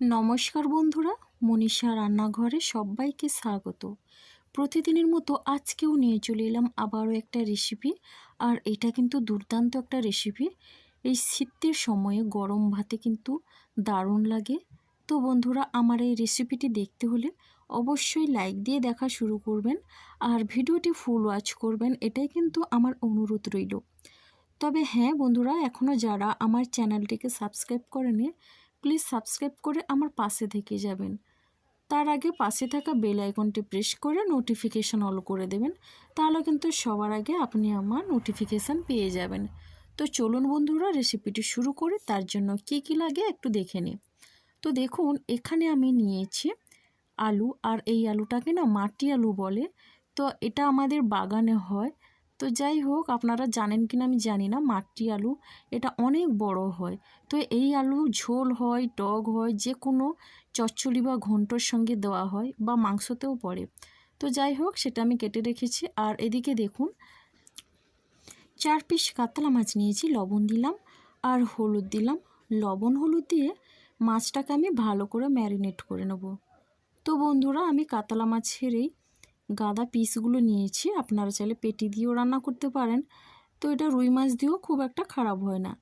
নমস্কার বন্ধুরা, মনীষা রান্নাঘরে সবাইকে স্বাগত। প্রতিদিনের মতো আজকেও নিয়ে চলে এলাম আবারও একটা রেসিপি আর এটা কিন্তু দুর্দান্ত একটা রেসিপি এই শীতের সময়ে গরম ভাতে কিন্তু দারুণ লাগে। তো বন্ধুরা, আমার এই রেসিপিটি দেখতে হলে অবশ্যই লাইক দিয়ে দেখা শুরু করবেন, আর ভিডিওটি ফুল ওয়াচ করবেন, এটাই কিন্তু আমার অনুরোধ রইল। তবে হ্যাঁ বন্ধুরা এখনও যারা আমার চ্যানেলটিকে সাবস্ক্রাইব করেনি প্লিজ সাবস্ক্রাইব করে আমার পাশে থেকে যাবেন। তার আগে পাশে থাকা বেল আইকনটি প্রেস করে নোটিফিকেশান অল করে দেবেন, তাহলে কিন্তু সবার আগে আপনি আমার নোটিফিকেশান পেয়ে যাবেন। তো চলুন বন্ধুরা, রেসিপিটি শুরু করে, তার জন্য কি কি লাগে একটু দেখে নিই। তো দেখুন, এখানে আমি নিয়েছি আলু, আর এই আলুটাকে না মাটি আলু বলে। তো এটা আমাদের বাগানে হয় তো যাই হোক, আপনারা জানেন কি না আমি জানি না, মাটি আলু এটা অনেক বড় হয়। তো এই আলু ঝোল হয়, টক হয় যে কোনো চচ্চড়ি বা ঘন্টর সঙ্গে দেওয়া হয় বা মাংসতেও পড়ে। তো যাই হোক, সেটা আমি কেটে রেখেছি। আর এদিকে দেখুন, চার পিস কাতলা মাছ নিয়েছি, লবণ দিলাম আর হলুদ দিলাম। লবণ হলুদ দিয়ে মাছটাকে আমি ভালো করে ম্যারিনেট করে নেব। তো বন্ধুরা, আমি কাতলা মাছের এই গাদা পিসগুলো নিয়েছি, আপনারা চাইলে পেটি দিয়েও রান্না করতে পারেন। তো এটা রুই মাছ দিয়েও খুব একটা খারাপ হয় না।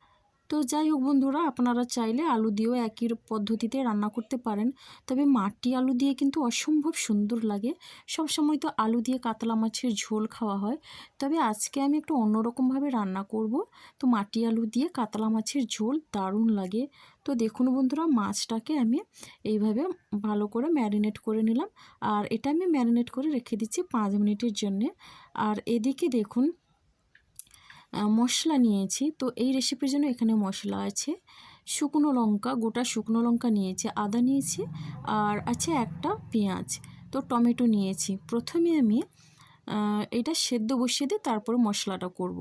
তো যাই হোক বন্ধুরা, আপনারা চাইলে আলু দিয়েও একই পদ্ধতিতে রান্না করতে পারেন। তবে মাটি আলু দিয়ে কিন্তু অসম্ভব সুন্দর লাগে। সব সময় তো আলু দিয়ে কাতলা মাছের ঝোল খাওয়া হয়। তবে আজকে আমি একটু অন্যরকমভাবে রান্না করব। তো মাটি আলু দিয়ে কাতলা মাছের ঝোল দারুণ লাগে। তো দেখুন বন্ধুরা, মাছটাকে আমি এইভাবে ভালো করে ম্যারিনেট করে নিলাম। আর এটা আমি ম্যারিনেট করে রেখে দিচ্ছি পাঁচ মিনিটের জন্যে। আর এদিকে দেখুন মশলা নিয়েছি। তো এই রেসিপির জন্য এখানে মশলা আছে, শুকনো লঙ্কা, গোটা শুকনো লঙ্কা নিয়েছি, আদা নিয়েছি, আর আছে একটা পেঁয়াজ। তো টমেটো নিয়েছি। প্রথমে আমি এটা সেদ্ধ বসিয়ে দিয়ে তারপর মশলাটা করব।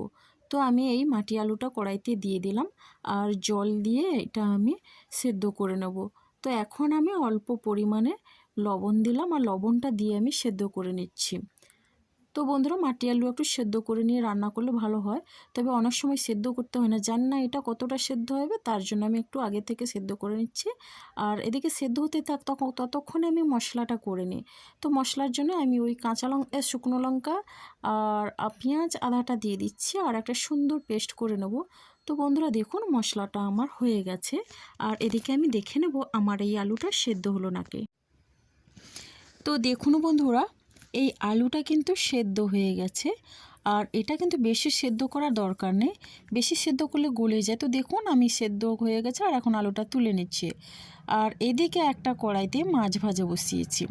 তো আমি এই মাটি আলুটা কড়াইতে দিয়ে দিলাম আর জল দিয়ে এটা আমি সেদ্ধ করে নেব। তো এখন আমি অল্প পরিমাণে লবণ দিলাম আর লবণটা দিয়ে আমি সেদ্ধ করে নিচ্ছি। তো বন্ধুরা মাটি আলু একটু সেদ্ধ করে নিয়ে রান্না করলে ভালো হয়। তবে অনেক সময় সেদ্ধ করতে হয় না। জান না এটা কতটা সেদ্ধ হবে, তার জন্য আমি একটু আগে থেকে সেদ্ধ করে নিচ্ছি। আর এদিকে সেদ্ধ হতে থাক তখন ততক্ষণে আমি মশলাটা করে নিই। তো মশলার জন্য আমি ওই কাঁচা লঙ্কা শুকনো লঙ্কা আর পেঁয়াজ আদাটা দিয়ে দিচ্ছি আর একটা সুন্দর পেস্ট করে নেব। তো বন্ধুরা দেখুন মশলাটা আমার হয়ে গেছে। আর এদিকে আমি দেখে নেব আমার এই আলুটা সেদ্ধ হলো নাকি। তো দেখুন বন্ধুরা এই আলুটা কিন্তু সেদ্ধ হয়ে গেছে। আর এটা কিন্তু বেশি সেদ্ধ করার দরকার নেই। বেশি সেদ্ধ করলে গলে যায়। তো দেখুন, আমি সেদ্ধ হয়ে গেছে আর এখন আলুটা তুলে নিচ্ছি। আর এদিকে একটা কড়াইতে মাছ ভাজা বসিয়েছি।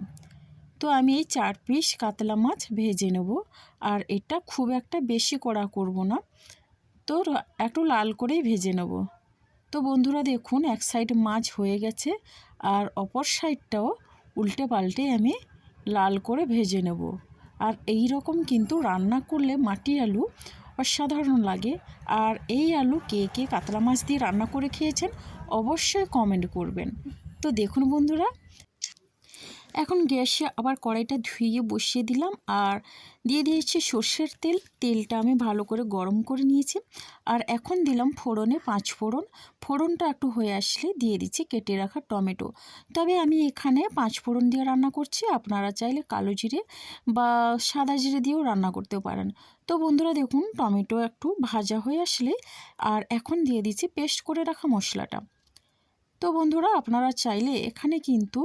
তো আমি এই চার পিস কাতলা মাছ ভেজে নেব। আর এটা খুব একটা বেশি কড়া করব না। তো একটু লাল করেই ভেজে নেব। তো বন্ধুরা দেখুন, এক সাইড মাছ হয়ে গেছে। আর অপর সাইডটাও উল্টে পাল্টে আমি লাল করে ভেজে নেব। আর এই রকম কিন্তু রান্না করলে মাটি আলু অসাধারণ লাগে। আর এই আলু কে কে কাতলা মাছ দিয়ে রান্না করে খেয়েছেন অবশ্যই কমেন্ট করবেন। তো দেখুন বন্ধুরা এখন গ্যাসে আবার কড়াইটা ধুইয়ে বসিয়ে দিলাম আর দিয়ে দিয়েছি সর্ষের তেল। তেলটা আমি ভালো করে গরম করে নিয়েছি আর এখন দিলাম ফোড়নে পাঁচ ফোড়ন। ফোড়নটা একটু হয়ে আসলে দিয়ে দিচ্ছি কেটে রাখা টমেটো। তবে আমি এখানে পাঁচ ফোড়ন দিয়ে রান্না করছি, আপনারা চাইলে কালো জিরে বা সাদা জিরে দিয়েও রান্না করতে পারেন। তো বন্ধুরা দেখুন, টমেটো একটু ভাজা হয়ে আসলে আর এখন দিয়ে দিচ্ছি পেস্ট করে রাখা মশলাটা। তো বন্ধুরা, আপনারা চাইলে এখানে কিন্তু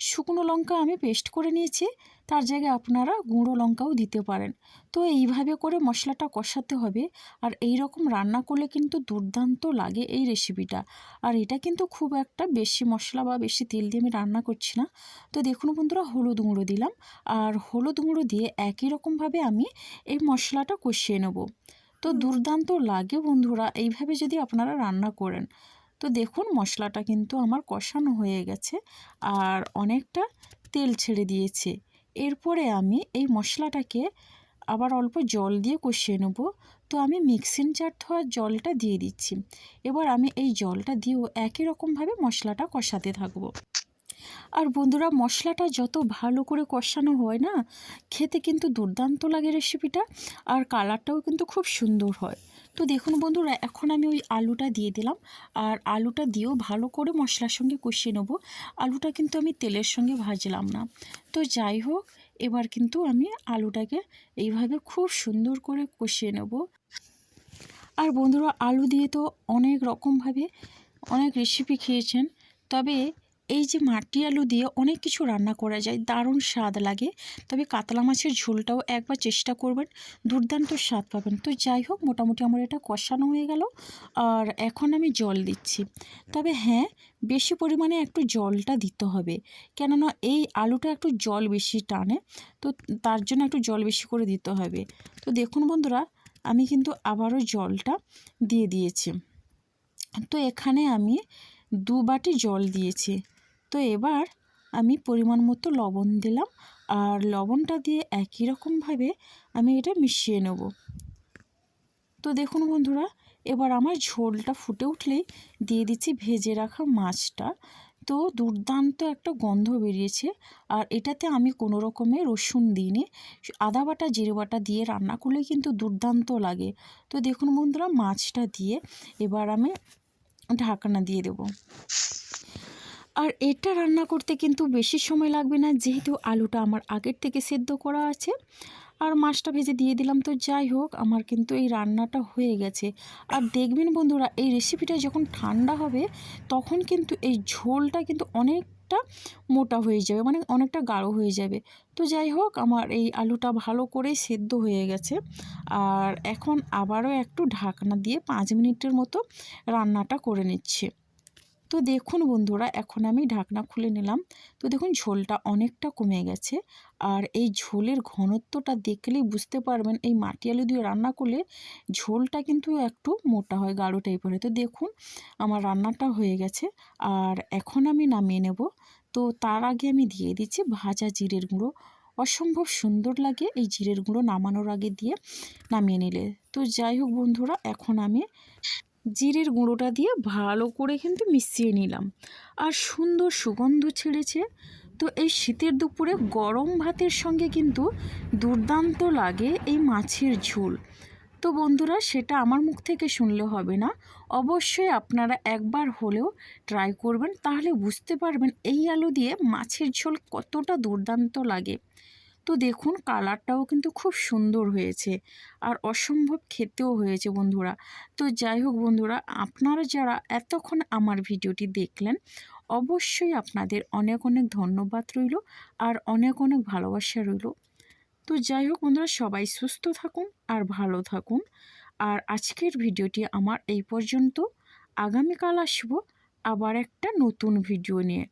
শুকনো লঙ্কা আমি পেস্ট করে নিয়েছি। তার জায়গায় আপনারা গুঁড়ো লঙ্কাও দিতে পারেন। তো এইভাবে করে মশলাটা কষাতে হবে। আর এই রকম রান্না করলে কিন্তু দুর্দান্ত লাগে এই রেসিপিটা আর এটা কিন্তু খুব একটা বেশি মশলা বা বেশি তেল দিয়ে আমি রান্না করছি না। তো দেখুন বন্ধুরা, হলুদ গুঁড়ো দিলাম। আর হলুদ গুঁড়ো দিয়ে একই রকমভাবে আমি এই মশলাটা কষিয়ে নেব। তো দুর্দান্ত লাগে বন্ধুরা, এইভাবে যদি আপনারা রান্না করেন। তো দেখুন মশলাটা কিন্তু আমার কষানো হয়ে গেছে আর অনেকটা তেল ছেড়ে দিয়েছে। এরপরে আমি এই মশলাটাকে আবার অল্প জল দিয়ে কষিয়ে নেব। তো আমি মিক্সিং জার ধোয়ার জলটা দিয়ে দিচ্ছি। এবার আমি এই জলটা দিয়েও একই রকমভাবে মশলাটা কষাতে থাকব। আর বন্ধুরা, মশলাটা যত ভালো করে কষানো হয় না, খেতে কিন্তু দুর্দান্ত লাগে রেসিপিটা। আর কালারটাও কিন্তু খুব সুন্দর হয়। তো দেখুন বন্ধুরা, এখন আমি ওই আলুটা দিয়ে দিলাম। আর আলুটা দিয়েও ভালো করে মশলার সঙ্গে কষিয়ে নেব। আলুটা কিন্তু আমি তেলের সঙ্গে ভাজলাম না। তো যাই হোক, এবার কিন্তু আমি আলুটাকে এইভাবে খুব সুন্দর করে কষিয়ে নেব। আর বন্ধুরা, আলু দিয়ে তো অনেক রকমভাবে অনেক রেসিপি খেয়েছেন। তবে এই যে মাটি আলু দিয়ে অনেক কিছু রান্না করা যায়, দারুণ স্বাদ লাগে। তবে কাতলা মাছের ঝোলটাও একবার চেষ্টা করবেন, দুর্দান্ত স্বাদ পাবেন। তো যাই হোক, মোটামুটি আমার এটা কষানো হয়ে গেল, আর এখন আমি জল দিচ্ছি। তবে হ্যাঁ বেশি পরিমাণে একটু জলটা দিতে হবে, কেননা এই আলুটা একটু জল বেশি টানে, তো তার জন্য একটু জল বেশি করে দিতে হবে। তো দেখুন বন্ধুরা, আমি কিন্তু আবারও জলটা দিয়ে দিয়েছি। তো এখানে আমি দু বাটি জল দিয়েছি। তো এবার আমি পরিমাণ মতো লবণ দিলাম আর লবণটা দিয়ে একই রকমভাবে আমি এটা মিশিয়ে নেব। তো দেখুন বন্ধুরা, এবার আমার ঝোলটা ফুটে উঠলেই দিয়ে দিচ্ছি ভেজে রাখা মাছটা। তো দুর্দান্ত একটা গন্ধ বেরিয়েছে আর এটাতে আমি কোনো রকমের রসুন দিইনি। আদা বাটা, জিরে বাটা দিয়ে রান্না করলে কিন্তু দুর্দান্ত লাগে। তো দেখুন বন্ধুরা, মাছটা দিয়ে এবার আমি ঢাকনা দিয়ে দেব। আর এটা রান্না করতে কিন্তু বেশি সময় লাগবে না, যেহেতু আলুটা আমার আগের থেকে সেদ্ধ করা আছে। আর মাছটা ভেজে দিয়ে দিলাম তো যাই হোক, আমার কিন্তু এই রান্নাটা হয়ে গেছে। আর দেখবেন বন্ধুরা, এই রেসিপিটা যখন ঠান্ডা হবে, তখন কিন্তু এই ঝোলটা কিন্তু অনেকটা মোটা হয়ে যাবে মানে অনেকটা গাঢ় হয়ে যাবে। তো যাই হোক, আমার এই আলুটা ভালো করে সেদ্ধ হয়ে গেছে। আর এখন আবারও একটু ঢাকনা দিয়ে পাঁচ মিনিটের মতো রান্নাটা করে নিচ্ছে। তো দেখুন বন্ধুরা, এখন আমি ঢাকনা খুলে নিলাম। তো দেখুন ঝোলটা অনেকটা কমে গেছে। আর এই ঝোলের ঘনত্বটা দেখলেই বুঝতে পারবেন, এই মাটি আলু দিয়ে রান্না করলে ঝোলটা কিন্তু একটু মোটা হয়, গাঢ় টাইপের হয়। তো দেখুন আমার রান্নাটা হয়ে গেছে। আর এখন আমি নামিয়ে নেব। তো তার আগে আমি দিয়ে দিচ্ছি ভাজা জিরের গুঁড়ো। অসম্ভব সুন্দর লাগে এই জিরের গুঁড়ো নামানোর আগে দিয়ে নামিয়ে নিলে। তো যাই হোক বন্ধুরা, এখন আমি জিরের গুঁড়োটা দিয়ে ভালো করে কিন্তু মিশিয়ে নিলাম। আর সুন্দর সুগন্ধ ছেড়েছে। তো এই শীতের দুপুরে গরম ভাতের সঙ্গে কিন্তু দুর্দান্ত লাগে এই মাছের ঝোল। তো বন্ধুরা, সেটা আমার মুখ থেকে শুনলে হবে না। অবশ্যই আপনারা একবার হলেও ট্রাই করবেন, তাহলে বুঝতে পারবেন এই আলু দিয়ে মাছের ঝোল কতটা দুর্দান্ত লাগে। তো দেখুন কালারটাও কিন্তু খুব সুন্দর হয়েছে। আর অসম্ভব খেতেও হয়েছে বন্ধুরা। তো যাই হোক বন্ধুরা, আপনারা যারা এতক্ষণ আমার ভিডিওটি দেখলেন, অবশ্যই আপনাদের অনেক অনেক ধন্যবাদ রইল আর অনেক অনেক ভালোবাসা রইল। তো যাই হোক বন্ধুরা, সবাই সুস্থ থাকুন আর ভালো থাকুন। আর আজকের ভিডিওটি আমার এই পর্যন্ত। আগামীকাল আসব আবার একটা নতুন ভিডিও নিয়ে।